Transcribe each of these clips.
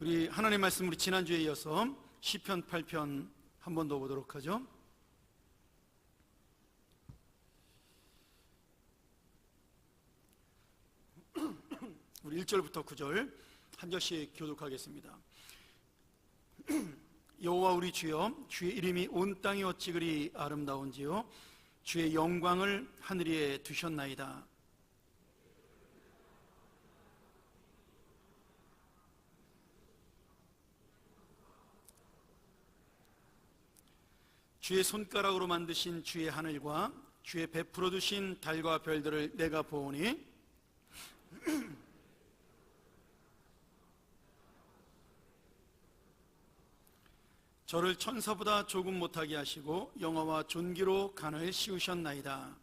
우리 하나님 말씀 우리 지난주에 이어서 시편 8편 한 번 더 보도록 하죠. 우리 1절부터 9절 한 절씩 교독하겠습니다. 여호와 우리 주여 주의 이름이 온 땅이 어찌 그리 아름다운지요 주의 영광을 하늘 위에 두셨나이다. 주의 손가락으로 만드신 주의 하늘과 주의 베풀어 두신 달과 별들을 내가 보오니 저를 천사보다 조금 못하게 하시고 영화와 존귀로 간을 씌우셨나이다.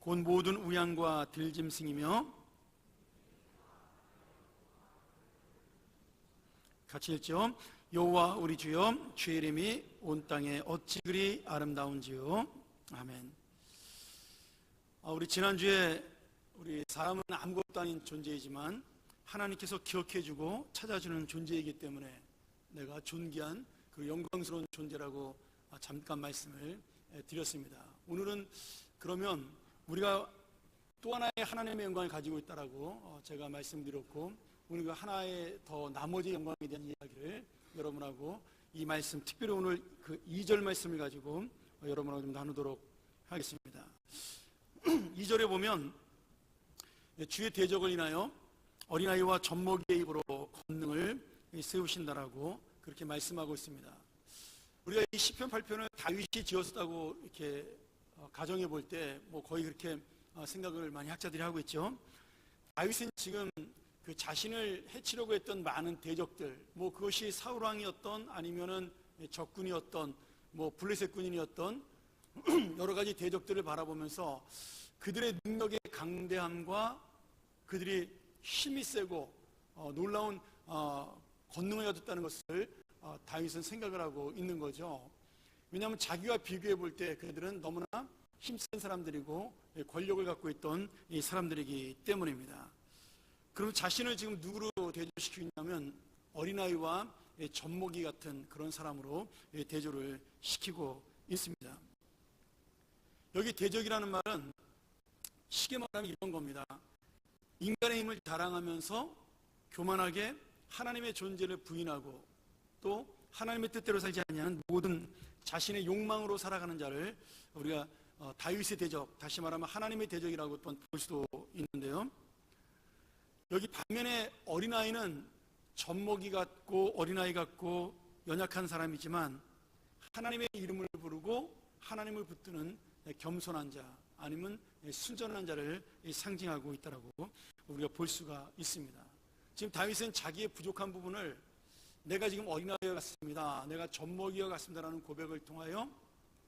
곧 모든 우양과 들짐승이며 같이 읽죠. 여호와 우리 주여 주의 이름이 온 땅에 어찌 그리 아름다운지요. 아멘. 아, 우리 지난주에 우리 사람은 아무것도 아닌 존재이지만 하나님께서 기억해 주고 찾아주는 존재이기 때문에 내가 존귀한 그 영광스러운 존재라고 아, 잠깐 말씀을 드렸습니다. 오늘은 그러면 우리가 또 하나의 하나님의 영광을 가지고 있다라고 어, 제가 말씀드렸고 우리가 하나의 더 나머지 영광에 대한 이야기를 여러분하고 이 말씀 특별히 오늘 그 2절 말씀을 가지고 여러분하고 좀 나누도록 하겠습니다. 2절에 보면 주의 대적을 인하여 어린아이와 젖먹이의 입으로 권능을 세우신다라고 그렇게 말씀하고 있습니다. 우리가 이 시편 8편을 다윗이 지었다고 이렇게 어, 가정해 볼 때 뭐 거의 그렇게 어, 생각을 많이 학자들이 하고 있죠. 다윗은 지금 그 자신을 해치려고 했던 많은 대적들, 뭐 그것이 사울 왕이었던 아니면은 적군이었던 뭐 블레셋 군인이었던 여러 가지 대적들을 바라보면서 그들의 능력의 강대함과 그들이 힘이 세고 어, 놀라운 어, 권능을 가졌다는 것을 어, 다윗은 생각을 하고 있는 거죠. 왜냐하면 자기와 비교해 볼 때 그들은 너무나 힘센 사람들이고 예, 권력을 갖고 있던 이 사람들이기 때문입니다. 그럼 자신을 지금 누구로 대조시키고 있냐면 어린아이와 예, 젖먹이 같은 그런 사람으로 예, 대조를 시키고 있습니다. 여기 대적이라는 말은 쉽게 말하면 이런 겁니다. 인간의 힘을 자랑하면서 교만하게 하나님의 존재를 부인하고 또 하나님의 뜻대로 살지 않냐는 모든 자신의 욕망으로 살아가는 자를 우리가 어, 다윗의 대적, 다시 말하면 하나님의 대적이라고 볼 수도 있는데요. 여기 반면에 어린아이는 젖먹이 같고 어린아이 같고 연약한 사람이지만 하나님의 이름을 부르고 하나님을 붙드는 겸손한 자 아니면 순전한 자를 상징하고 있다라고 우리가 볼 수가 있습니다. 지금 다윗은 자기의 부족한 부분을 내가 지금 어린아이와 같습니다. 내가 젖먹이와 같습니다라는 고백을 통하여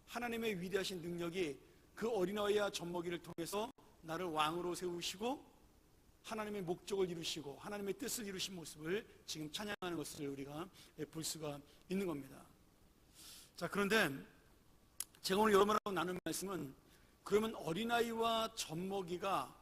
하나님의 위대하신 능력이 그 어린아이와 젖먹이를 통해서 나를 왕으로 세우시고 하나님의 목적을 이루시고 하나님의 뜻을 이루신 모습을 지금 찬양하는 것을 우리가 볼 수가 있는 겁니다. 자, 그런데 제가 오늘 여러분하고 나눈 말씀은 그러면 어린아이와 젖먹이가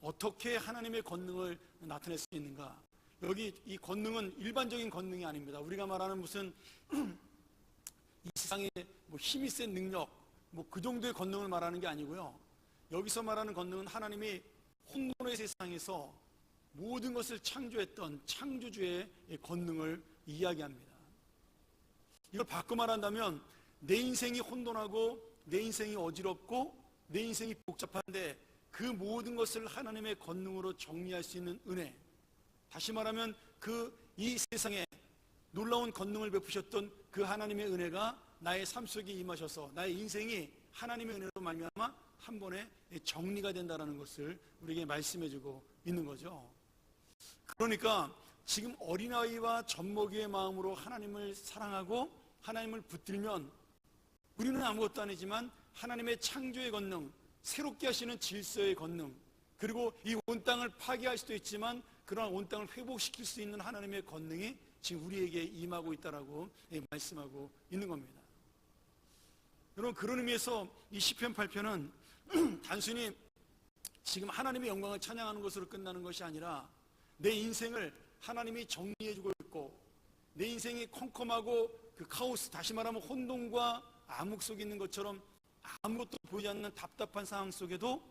어떻게 하나님의 권능을 나타낼 수 있는가? 여기 이 권능은 일반적인 권능이 아닙니다. 우리가 말하는 무슨 이 세상에 뭐 힘이 센 능력, 뭐 그 정도의 권능을 말하는 게 아니고요. 여기서 말하는 권능은 하나님이 혼돈의 세상에서 모든 것을 창조했던 창조주의 권능을 이야기합니다. 이걸 바꿔 말한다면 내 인생이 혼돈하고 내 인생이 어지럽고 내 인생이 복잡한데 그 모든 것을 하나님의 권능으로 정리할 수 있는 은혜. 다시 말하면 그 이 세상에 놀라운 권능을 베푸셨던 그 하나님의 은혜가 나의 삶 속에 임하셔서 나의 인생이 하나님의 은혜로 말미암아 한 번에 정리가 된다는 것을 우리에게 말씀해주고 있는 거죠. 그러니까 지금 어린아이와 젖먹이의 마음으로 하나님을 사랑하고 하나님을 붙들면 우리는 아무것도 아니지만 하나님의 창조의 권능, 새롭게 하시는 질서의 권능, 그리고 이 온 땅을 파괴할 수도 있지만 그러나 온 땅을 회복시킬 수 있는 하나님의 권능이 지금 우리에게 임하고 있다라고 말씀하고 있는 겁니다. 여러분 그런 의미에서 이 시편 8편은 단순히 지금 하나님의 영광을 찬양하는 것으로 끝나는 것이 아니라 내 인생을 하나님이 정리해 주고 있고 내 인생이 컴컴하고 그 카오스 다시 말하면 혼돈과 암흑 속에 있는 것처럼 아무것도 보이지 않는 답답한 상황 속에도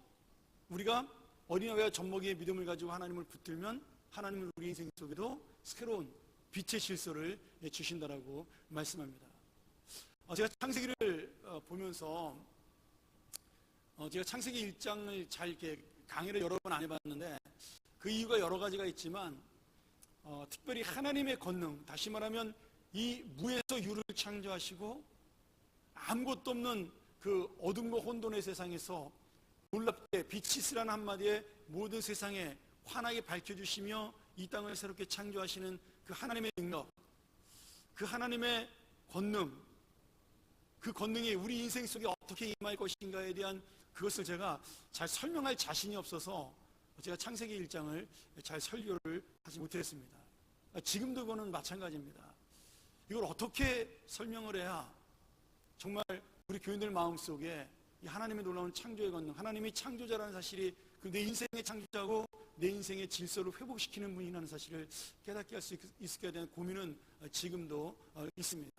우리가 어린아이와 젖먹이의 믿음을 가지고 하나님을 붙들면 하나님은 우리 인생 속에도 새로운 빛의 질서를 주신다라고 말씀합니다. 어, 제가 창세기를 어, 보면서 어, 제가 창세기 1장을 잘 이렇게 강의를 여러 번 안 해봤는데 그 이유가 여러 가지가 있지만 어, 특별히 하나님의 권능 다시 말하면 이 무에서 유를 창조하시고 아무것도 없는 그 어둠과 혼돈의 세상에서 놀랍게 빛이 있으라는 한마디에 모든 세상에 환하게 밝혀주시며 이 땅을 새롭게 창조하시는 그 하나님의 능력 그 하나님의 권능 그 권능이 우리 인생 속에 어떻게 임할 것인가에 대한 그것을 제가 잘 설명할 자신이 없어서 제가 창세기 1장을 잘 설교를 하지 못했습니다. 지금도 그거는 마찬가지입니다. 이걸 어떻게 설명을 해야 정말 우리 교인들 마음속에 이 하나님의 놀라운 창조의 권능, 하나님이 창조자라는 사실이 그내 인생의 창조자고 내 인생의 질서를 회복시키는 분이라는 사실을 깨닫게 할 수 있게 된 고민은 지금도 어, 있습니다.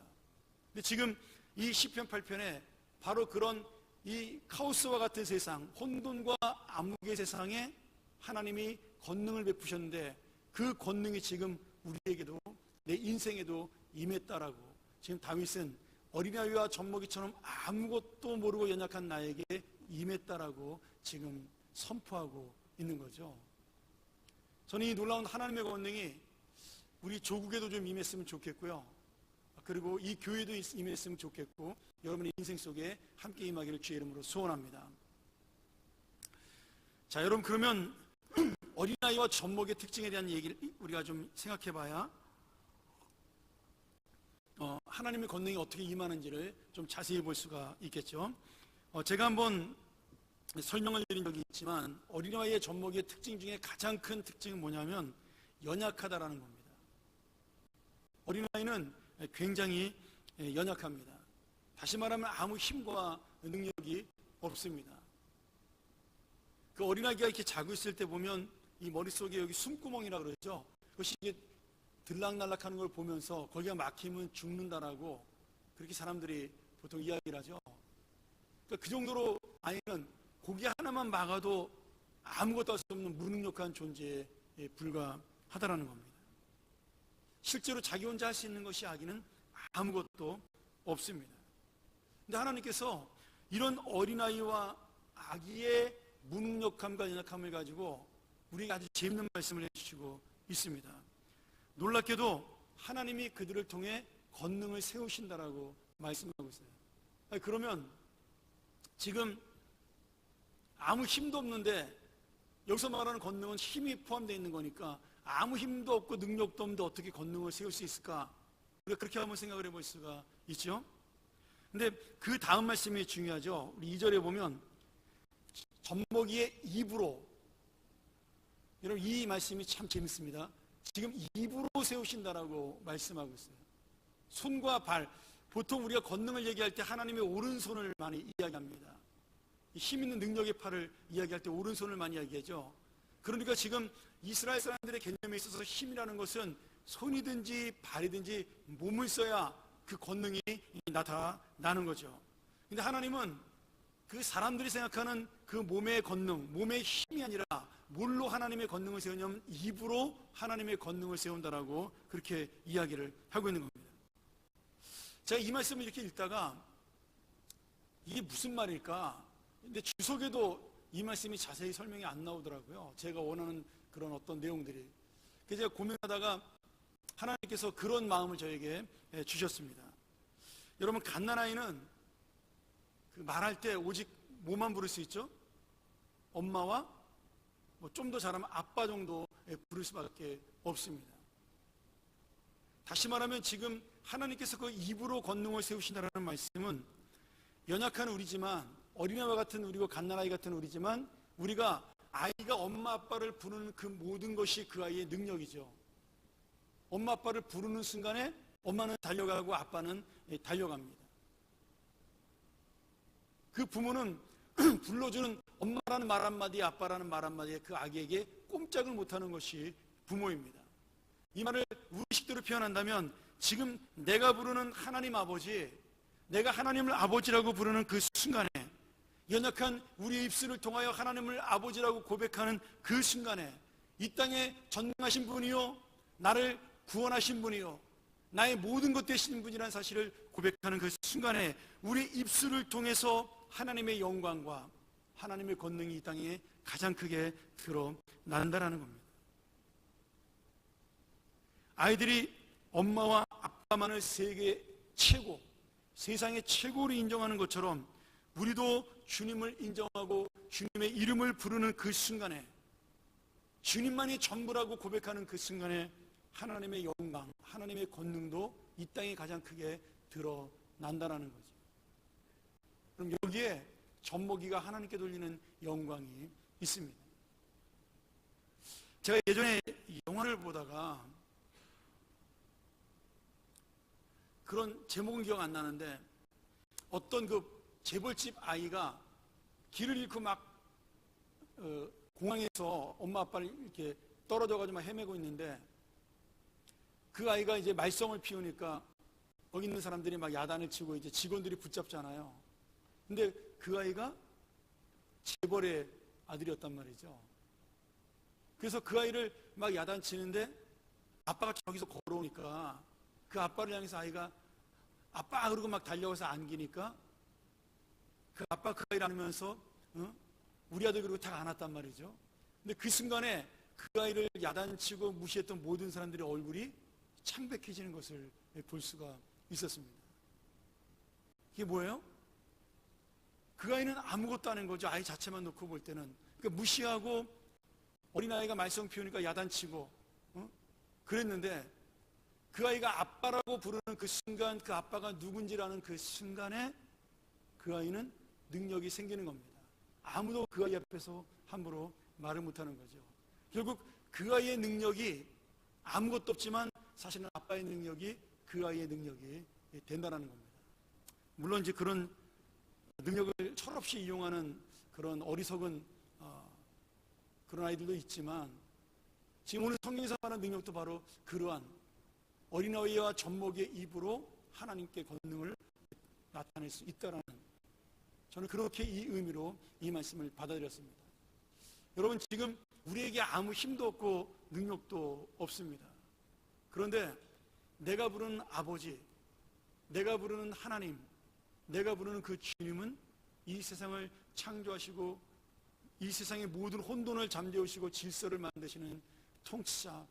근데 지금 이 시편 8편에 바로 그런 이 카오스와 같은 세상, 혼돈과 암흑의 세상에 하나님이 권능을 베푸셨는데 그 권능이 지금 우리에게도 내 인생에도 임했다라고 지금 다윗은 어린아이와 젖먹이처럼 아무것도 모르고 연약한 나에게 임했다라고 지금 선포하고 있는 거죠. 저는 이 놀라운 하나님의 권능이 우리 조국에도 좀 임했으면 좋겠고요. 그리고 이 교회도 임했으면 좋겠고 여러분의 인생 속에 함께 임하기를 주의 이름으로 소원합니다. 자, 여러분 그러면 어린아이와 젖먹의 특징에 대한 얘기를 우리가 좀 생각해 봐야 어, 하나님의 권능이 어떻게 임하는지를 좀 자세히 볼 수가 있겠죠. 어, 제가 한번 설명을 드린 적이 있지만 어린아이의 젖먹이의 특징 중에 가장 큰 특징은 뭐냐면 연약하다라는 겁니다. 어린아이는 굉장히 연약합니다. 다시 말하면 아무 힘과 능력이 없습니다. 그 어린아이가 이렇게 자고 있을 때 보면 이 머릿속에 여기 숨구멍이라 그러죠. 그것이 이게 들락날락 하는 걸 보면서 거기가 막히면 죽는다라고 그렇게 사람들이 보통 이야기를 하죠. 그러니까 그 정도로 아이는 고기 하나만 막아도 아무것도 할 수 없는 무능력한 존재에 불과하다라는 겁니다. 실제로 자기 혼자 할 수 있는 것이 아기는 아무것도 없습니다. 근데 하나님께서 이런 어린아이와 아기의 무능력함과 연약함을 가지고 우리가 아주 재밌는 말씀을 해주시고 있습니다. 놀랍게도 하나님이 그들을 통해 권능을 세우신다라고 말씀하고 있어요. 아니, 그러면 지금 아무 힘도 없는데 여기서 말하는 권능은 힘이 포함되어 있는 거니까 아무 힘도 없고 능력도 없는데 어떻게 권능을 세울 수 있을까? 우리가 그렇게 한번 생각을 해볼 수가 있죠. 근데 그 다음 말씀이 중요하죠. 우리 2절에 보면 젖먹이의 입으로 여러분 이 말씀이 참 재밌습니다. 지금 입으로 세우신다라고 말씀하고 있어요. 손과 발. 보통 우리가 권능을 얘기할 때 하나님의 오른손을 많이 이야기합니다. 힘 있는 능력의 팔을 이야기할 때 오른손을 많이 이야기하죠. 그러니까 지금 이스라엘 사람들의 개념에 있어서 힘이라는 것은 손이든지 발이든지 몸을 써야 그 권능이 나타나는 거죠. 근데 하나님은 그 사람들이 생각하는 그 몸의 권능, 몸의 힘이 아니라 뭘로 하나님의 권능을 세우냐면 입으로 하나님의 권능을 세운다라고 그렇게 이야기를 하고 있는 겁니다. 제가 이 말씀을 이렇게 읽다가 이게 무슨 말일까? 근데 주석에도 이 말씀이 자세히 설명이 안 나오더라고요. 제가 원하는 그런 어떤 내용들이. 그래서 제가 고민하다가 하나님께서 그런 마음을 저에게 주셨습니다. 여러분, 갓난아이는 그 말할 때 오직 뭐만 부를 수 있죠? 엄마와 뭐 좀 더 잘하면 아빠 정도 부를 수밖에 없습니다. 다시 말하면 지금 하나님께서 그 입으로 권능을 세우신다는 말씀은 연약한 우리지만 어린아이와 같은 우리고 갓난아이 같은 우리지만 우리가 아이가 엄마 아빠를 부르는 그 모든 것이 그 아이의 능력이죠. 엄마 아빠를 부르는 순간에 엄마는 달려가고 아빠는 달려갑니다. 그 부모는 불러주는 엄마라는 말 한마디, 아빠라는 말 한마디에 그 아기에게 꼼짝을 못하는 것이 부모입니다. 이 말을 우리식대로 표현한다면 지금 내가 부르는 하나님 아버지, 내가 하나님을 아버지라고 부르는 그 순간에 연약한 우리의 입술을 통하여 하나님을 아버지라고 고백하는 그 순간에 이 땅에 전능하신 분이요 나를 구원하신 분이요 나의 모든 것 되시는 분이라는 사실을 고백하는 그 순간에 우리 입술을 통해서 하나님의 영광과 하나님의 권능이 이 땅에 가장 크게 드러난다라는 겁니다. 아이들이 엄마와 아빠만을 세계 최고, 세상의 최고로 인정하는 것처럼 우리도 주님을 인정하고 주님의 이름을 부르는 그 순간에 주님만이 전부라고 고백하는 그 순간에 하나님의 영광, 하나님의 권능도 이 땅에 가장 크게 드러난다라는 거죠. 그럼 여기에 젖먹이가 하나님께 돌리는 영광이 있습니다. 제가 예전에 영화를 보다가 그런 제목은 기억 안 나는데 어떤 그 재벌집 아이가 길을 잃고 막 어, 공항에서 엄마 아빠를 이렇게 떨어져가지고 막 헤매고 있는데 그 아이가 이제 말썽을 피우니까 거기 있는 사람들이 막 야단을 치고 이제 직원들이 붙잡잖아요. 근데 그 아이가 재벌의 아들이었단 말이죠. 그래서 그 아이를 막 야단치는데 아빠가 저기서 걸어오니까 그 아빠를 향해서 아이가 아빠 그러고 막 달려가서 안기니까 그 아빠 그 아이를 안으면서 어? 우리 아들 그리고 다 안았단 말이죠. 근데 그 순간에 그 아이를 야단치고 무시했던 모든 사람들의 얼굴이 창백해지는 것을 볼 수가 있었습니다. 이게 뭐예요? 그 아이는 아무것도 아닌 거죠. 아이 자체만 놓고 볼 때는. 그러니까 무시하고 어린아이가 말썽 피우니까 야단치고 어? 그랬는데 그 아이가 아빠라고 부르는 그 순간 그 아빠가 누군지라는 그 순간에 그 아이는 능력이 생기는 겁니다. 아무도 그 아이 앞에서 함부로 말을 못하는 거죠. 결국 그 아이의 능력이 아무것도 없지만 사실은 아빠의 능력이 그 아이의 능력이 된다는 겁니다. 물론 이제 그런 능력을 철없이 이용하는 그런 어리석은 어, 그런 아이들도 있지만 지금 오늘 성경에서 말하는 능력도 바로 그러한 어린아이와 젖먹이의 입으로 하나님께 권능을 나타낼 수 있다라는 저는 그렇게 이 의미로 이 말씀을 받아들였습니다. 여러분 지금 우리에게 아무 힘도 없고 능력도 없습니다. 그런데 내가 부르는 아버지, 내가 부르는 하나님, 내가 부르는 그 주님은 이 세상을 창조하시고 이 세상의 모든 혼돈을 잠재우시고 질서를 만드시는 통치자,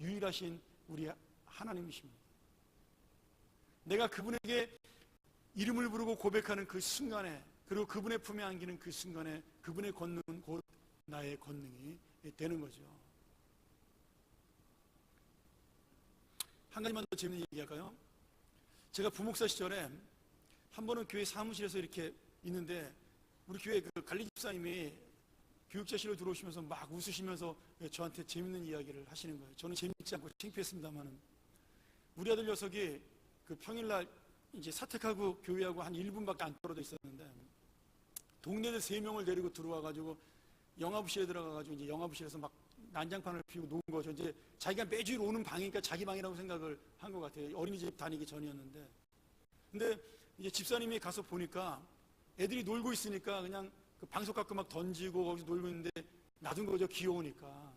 유일하신 우리 하나님이십니다. 내가 그분에게 이름을 부르고 고백하는 그 순간에 그리고 그분의 품에 안기는 그 순간에 그분의 권능은 곧 나의 권능이 되는 거죠. 한 가지만 더 재밌는 얘기 할까요? 제가 부목사 시절에 한 번은 교회 사무실에서 이렇게 있는데 우리 교회 그 관리 집사님이 교육자실로 들어오시면서 막 웃으시면서 저한테 재밌는 이야기를 하시는 거예요. 저는 재밌지 않고 창피했습니다만은 우리 아들 녀석이 그 평일날 이제 사택하고 교회하고 한 1분밖에 안 떨어져 있었는데 동네에 세 명을 데리고 들어와가지고 영화부실에 들어가가지고 이제 영화부실에서 막 난장판을 피우고 노는 거죠. 이제 자기가 매주일 오는 방이니까 자기 방이라고 생각을 한 것 같아요. 어린이집 다니기 전이었는데. 근데 이제 집사님이 가서 보니까 애들이 놀고 있으니까 그냥 그 방석 갖고 막 던지고 거기서 놀고 있는데 놔둔 거죠. 귀여우니까.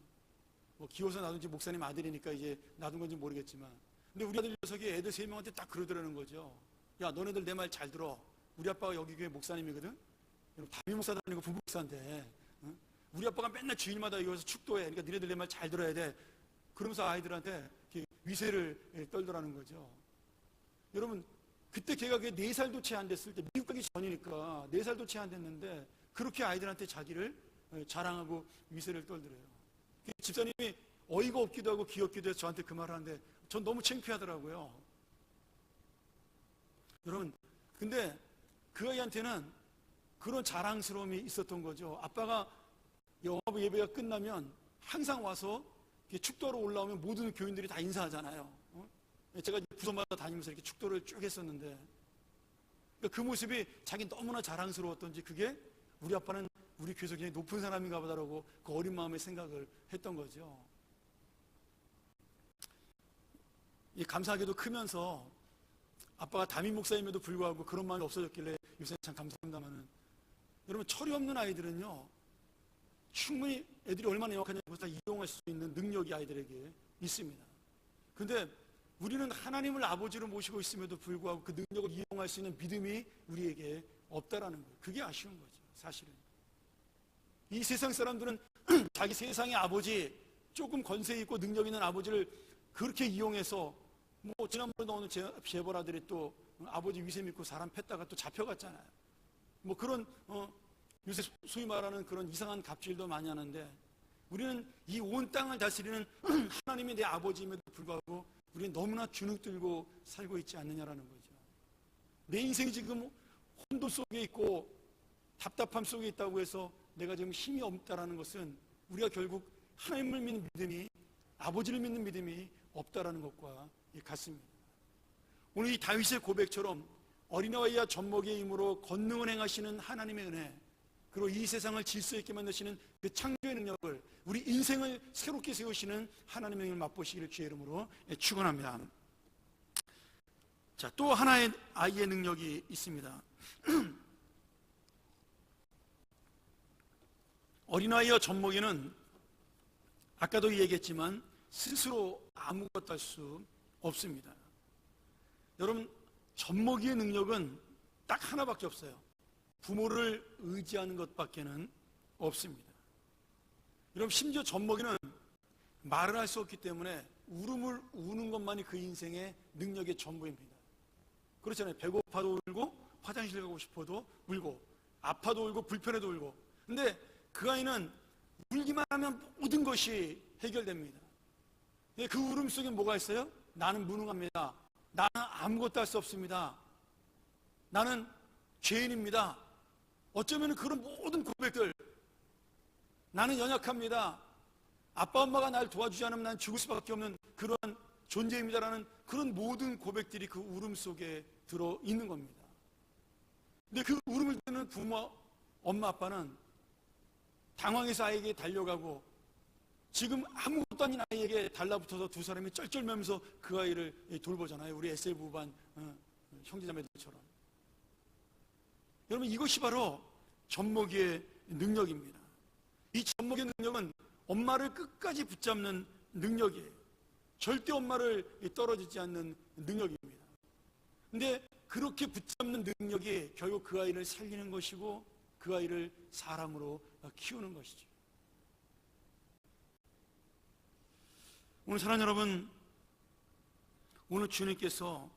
뭐 귀여워서 놔둔지 목사님 아들이니까 이제 놔둔 건지 모르겠지만. 근데 우리 아들 녀석이 애들 세 명한테 딱 그러더라는 거죠. 야, 너네들 내 말 잘 들어. 우리 아빠가 여기 교회 목사님이거든? 담임 목사도 아니고 부목사인데. 응? 우리 아빠가 맨날 주일마다 여기서 축도해. 그러니까 니네들 내 말 잘 들어야 돼. 그러면서 아이들한테 위세를 떨더라는 거죠. 여러분, 그때 걔가 네 살도 채 안 됐을 때, 미국 가기 전이니까 네 살도 채 안 됐는데, 그렇게 아이들한테 자기를 자랑하고 위세를 떨더래요. 집사님이 어이가 없기도 하고 귀엽기도 해서 저한테 그 말을 하는데, 전 너무 창피하더라고요. 여러분, 근데 그 아이한테는 그런 자랑스러움이 있었던 거죠. 아빠가 영화부 예배가 끝나면 항상 와서 축도로 올라오면 모든 교인들이 다 인사하잖아요. 어? 제가 부서마다 다니면서 이렇게 축도를 쭉 했었는데 그러니까 그 모습이 자기 너무나 자랑스러웠던지 그게 우리 아빠는 우리 교회에서 굉장히 높은 사람인가 보다라고 그 어린 마음에 생각을 했던 거죠. 이 감사하게도 크면서 아빠가 담임 목사임에도 불구하고 그런 마음이 없어졌길래 요새 참 감사합니다만은 여러분 철이 없는 아이들은요 충분히 애들이 얼마나 영악하냐고 다 이용할 수 있는 능력이 아이들에게 있습니다. 근데 우리는 하나님을 아버지로 모시고 있음에도 불구하고 그 능력을 이용할 수 있는 믿음이 우리에게 없다라는 거예요. 그게 아쉬운 거죠, 사실은. 이 세상 사람들은 자기 세상의 아버지, 조금 권세 있고 능력 있는 아버지를 그렇게 이용해서 뭐 지난번에도 오늘 제, 제보라들이 또 아버지 위세 믿고 사람 팼다가 또 잡혀갔잖아요. 뭐 그런 어, 요새 소위 말하는 그런 이상한 갑질도 많이 하는데 우리는 이 온 땅을 다스리는 하나님이 내 아버지임에도 불구하고 우리는 너무나 주눅 들고 살고 있지 않느냐라는 거죠. 내 인생이 지금 혼돈 속에 있고 답답함 속에 있다고 해서 내가 지금 힘이 없다라는 것은 우리가 결국 하나님을 믿는 믿음이 아버지를 믿는 믿음이 없다라는 것과 같습니다. 오늘 이 다윗의 고백처럼 어린아이와 젖먹이의 힘으로 권능을 행하시는 하나님의 은혜 그리고 이 세상을 질서 있게 만드시는 그 창조의 능력을 우리 인생을 새롭게 세우시는 하나님의 힘을 맛보시기를 주의 이름으로 축원합니다. 자, 또 하나의 아이의 능력이 있습니다. 어린아이와 젖먹이는 아까도 얘기했지만 스스로 아무것도 할 수 없습니다. 여러분, 젖먹이의 능력은 딱 하나밖에 없어요. 부모를 의지하는 것밖에는 없습니다. 여러분, 심지어 젖먹이는 말을 할 수 없기 때문에 울음을 우는 것만이 그 인생의 능력의 전부입니다. 그렇잖아요. 배고파도 울고, 화장실 가고 싶어도 울고, 아파도 울고, 불편해도 울고. 근데 그 아이는 울기만 하면 모든 것이 해결됩니다. 그 울음 속에 뭐가 있어요? 나는 무능합니다. 나는 아무것도 할 수 없습니다. 나는 죄인입니다. 어쩌면 그런 모든 고백들, 나는 연약합니다. 아빠, 엄마가 날 도와주지 않으면 난 죽을 수밖에 없는 그런 존재입니다라는 그런 모든 고백들이 그 울음 속에 들어 있는 겁니다. 근데 그 울음을 듣는 부모, 엄마, 아빠는 당황해서 아이에게 달려가고 지금 아무것도 아닌 아이에게 달라붙어서 두 사람이 쩔쩔매면서 그 아이를 돌보잖아요. 우리 SL 부반 어, 형제자매들처럼. 여러분 이것이 바로 젖먹이의 능력입니다. 이 젖먹이의 능력은 엄마를 끝까지 붙잡는 능력이에요. 절대 엄마를 떨어지지 않는 능력입니다. 근데 그렇게 붙잡는 능력이 결국 그 아이를 살리는 것이고 그 아이를 사람으로 키우는 것이죠. 오늘 사랑 여러분, 오늘 주님께서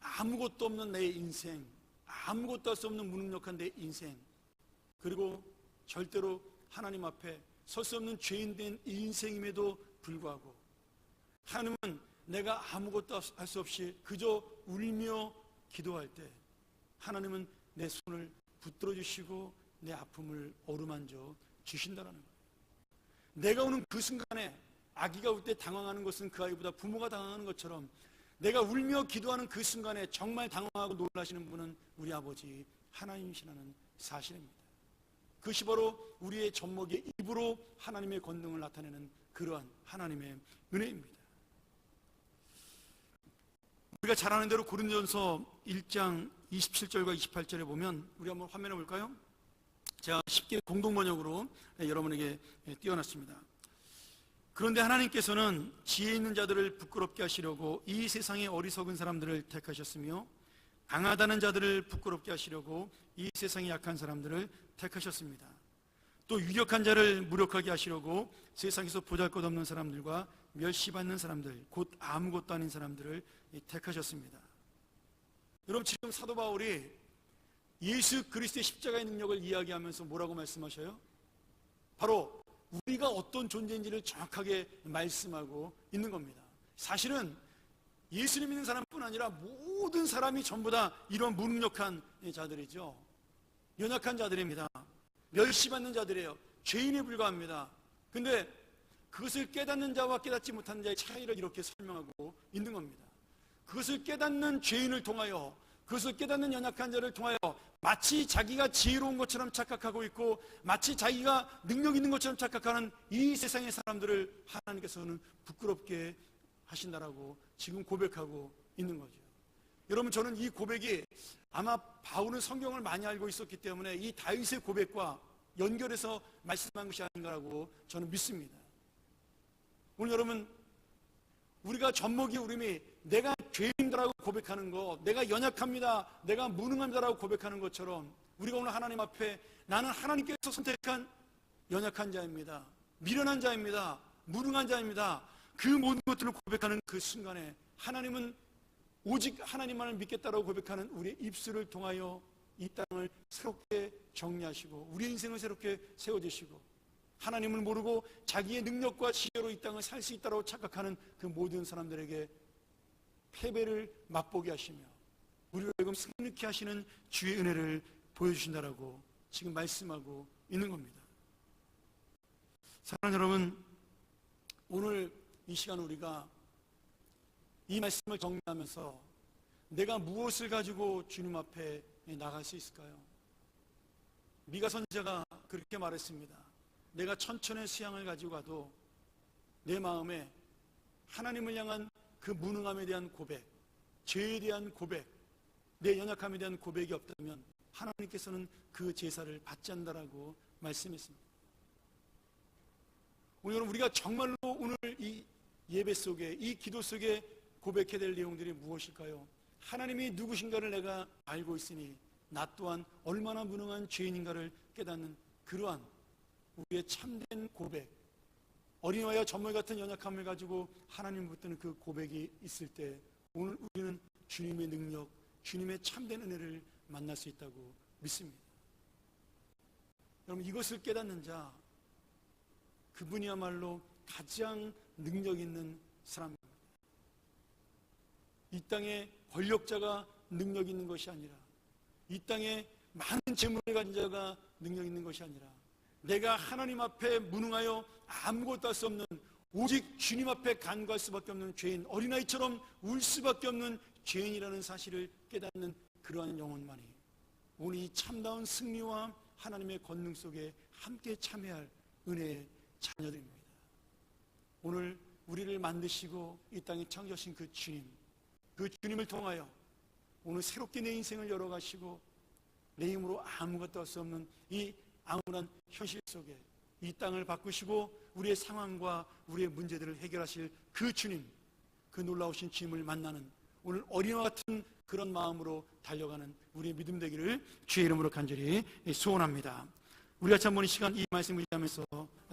아무것도 없는 내 인생, 아무것도 할 수 없는 무능력한 내 인생, 그리고 절대로 하나님 앞에 설 수 없는 죄인 된 인생임에도 불구하고 하나님은 내가 아무것도 할 수 없이 그저 울며 기도할 때 하나님은 내 손을 붙들어 주시고 내 아픔을 어루만져 주신다는 거예요. 내가 오는 그 순간에 아기가 울 때 당황하는 것은 그 아이보다 부모가 당황하는 것처럼 내가 울며 기도하는 그 순간에 정말 당황하고 놀라시는 분은 우리 아버지 하나님이시라는 사실입니다. 그것이 바로 우리의 젖먹이의 입으로 하나님의 권능을 나타내는 그러한 하나님의 은혜입니다. 우리가 잘 아는 대로 고린도전서 1장 27절과 28절에 보면 우리 한번 화면에 볼까요? 제가 쉽게 공동 번역으로 여러분에게 띄워놨습니다. 그런데 하나님께서는 지혜 있는 자들을 부끄럽게 하시려고 이 세상의 어리석은 사람들을 택하셨으며 강하다는 자들을 부끄럽게 하시려고 이 세상의 약한 사람들을 택하셨습니다. 또 유력한 자를 무력하게 하시려고 세상에서 보잘것없는 사람들과 멸시받는 사람들, 곧 아무것도 아닌 사람들을 택하셨습니다. 여러분 지금 사도 바울이 예수 그리스도의 십자가의 능력을 이야기하면서 뭐라고 말씀하셔요? 바로 우리가 어떤 존재인지를 정확하게 말씀하고 있는 겁니다. 사실은 예수를 믿는 사람뿐 아니라 모든 사람이 전부 다 이런 무능력한 자들이죠. 연약한 자들입니다. 멸시받는 자들이에요. 죄인에 불과합니다. 근데 그것을 깨닫는 자와 깨닫지 못하는 자의 차이를 이렇게 설명하고 있는 겁니다. 그것을 깨닫는 죄인을 통하여 그것을 깨닫는 연약한 자를 통하여 마치 자기가 지혜로운 것처럼 착각하고 있고 마치 자기가 능력 있는 것처럼 착각하는 이 세상의 사람들을 하나님께서는 부끄럽게 하신다라고 지금 고백하고 있는 거죠. 여러분 저는 이 고백이 아마 바울은 성경을 많이 알고 있었기 때문에 이 다윗의 고백과 연결해서 말씀한 것이 아닌가라고 저는 믿습니다. 오늘 여러분 우리가 젖먹이 우림이 내가 죄인이라고 고백하는 거, 내가 연약합니다, 내가 무능합니다라고 고백하는 것처럼 우리가 오늘 하나님 앞에 나는 하나님께서 선택한 연약한 자입니다. 미련한 자입니다. 무능한 자입니다. 그 모든 것들을 고백하는 그 순간에 하나님은 오직 하나님만을 믿겠다라고 고백하는 우리의 입술을 통하여 이 땅을 새롭게 정리하시고 우리의 인생을 새롭게 세워주시고 하나님을 모르고 자기의 능력과 지혜로 이 땅을 살 수 있다고 착각하는 그 모든 사람들에게 패배를 맛보게 하시며 우리를 지금 승리케 하시는 주의 은혜를 보여주신다라고 지금 말씀하고 있는 겁니다. 사랑하는 여러분, 오늘 이 시간 우리가 이 말씀을 정리하면서 내가 무엇을 가지고 주님 앞에 나갈 수 있을까요? 미가 선지자가 그렇게 말했습니다. 내가 천천의 수양을 가지고 가도 내 마음에 하나님을 향한 그 무능함에 대한 고백, 죄에 대한 고백, 내 연약함에 대한 고백이 없다면 하나님께서는 그 제사를 받지 않는다라고 말씀했습니다. 오늘 우리가 정말로 오늘 이 예배 속에 이 기도 속에 고백해야 될 내용들이 무엇일까요? 하나님이 누구신가를 내가 알고 있으니 나 또한 얼마나 무능한 죄인인가를 깨닫는 그러한 우리의 참된 고백 어린이와 전물 같은 연약함을 가지고 하나님 붙드는 그 고백이 있을 때 오늘 우리는 주님의 능력 주님의 참된 은혜를 만날 수 있다고 믿습니다. 여러분 이것을 깨닫는 자 그분이야말로 가장 능력 있는 사람입니다. 이 땅에 권력자가 능력 있는 것이 아니라 이 땅에 많은 재물을 가진 자가 능력 있는 것이 아니라 내가 하나님 앞에 무능하여 아무것도 할 수 없는 오직 주님 앞에 간구할 수밖에 없는 죄인 어린아이처럼 울 수밖에 없는 죄인이라는 사실을 깨닫는 그러한 영혼만이 오늘 이 참다운 승리와 하나님의 권능 속에 함께 참여할 은혜의 자녀들입니다. 오늘 우리를 만드시고 이 땅에 창조하신 그 주님 그 주님을 통하여 오늘 새롭게 내 인생을 열어가시고 내 힘으로 아무것도 할 수 없는 이 암울한 현실 속에 이 땅을 바꾸시고 우리의 상황과 우리의 문제들을 해결하실 그 주님, 그 놀라우신 주님을 만나는 오늘 어린이와 같은 그런 마음으로 달려가는 우리의 믿음 되기를 주의 이름으로 간절히 소원합니다. 우리 같이 한번 이 시간 이 말씀 의지하면서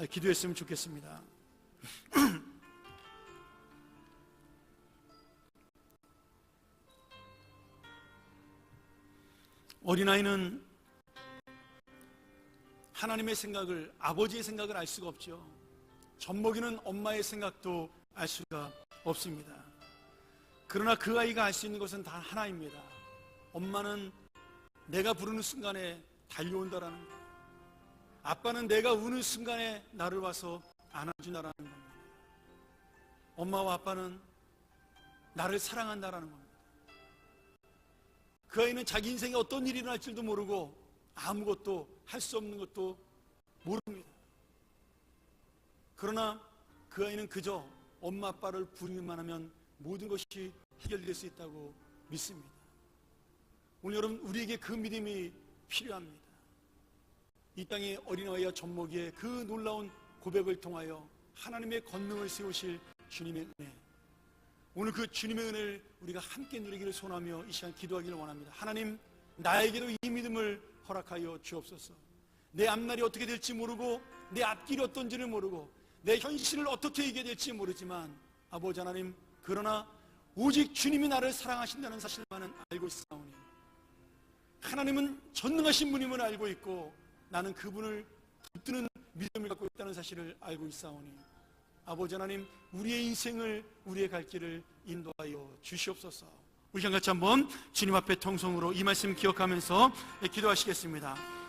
기도했으면 좋겠습니다. 어린아이는 하나님의 생각을, 아버지의 생각을 알 수가 없죠. 젖먹이는 엄마의 생각도 알 수가 없습니다. 그러나 그 아이가 알 수 있는 것은 단 하나입니다. 엄마는 내가 부르는 순간에 달려온다라는 것. 아빠는 내가 우는 순간에 나를 와서 안아준다라는 겁니다. 엄마와 아빠는 나를 사랑한다라는 겁니다. 그 아이는 자기 인생에 어떤 일이 일어날 줄도 모르고 아무것도 할 수 없는 것도 모릅니다. 그러나 그 아이는 그저 엄마 아빠를 부르기만 하면 모든 것이 해결될 수 있다고 믿습니다. 오늘 여러분 우리에게 그 믿음이 필요합니다. 이 땅의 어린아이와 젖먹이의 그 놀라운 고백을 통하여 하나님의 권능을 세우실 주님의 은혜 오늘 그 주님의 은혜를 우리가 함께 누리기를 소원하며 이 시간 기도하기를 원합니다. 하나님, 나에게도 이 믿음을 허락하여 주옵소서. 내 앞날이 어떻게 될지 모르고 내 앞길이 어떤지를 모르고 내 현실을 어떻게 이겨야 될지 모르지만 아버지 하나님, 그러나 오직 주님이 나를 사랑하신다는 사실만은 알고 있사오니 하나님은 전능하신 분임을 알고 있고 나는 그분을 붙드는 믿음을 갖고 있다는 사실을 알고 있사오니 아버지 하나님 우리의 인생을 우리의 갈 길을 인도하여 주시옵소서 우리 같이 한번 주님 앞에 통성으로 이 말씀 기억하면서 기도하시겠습니다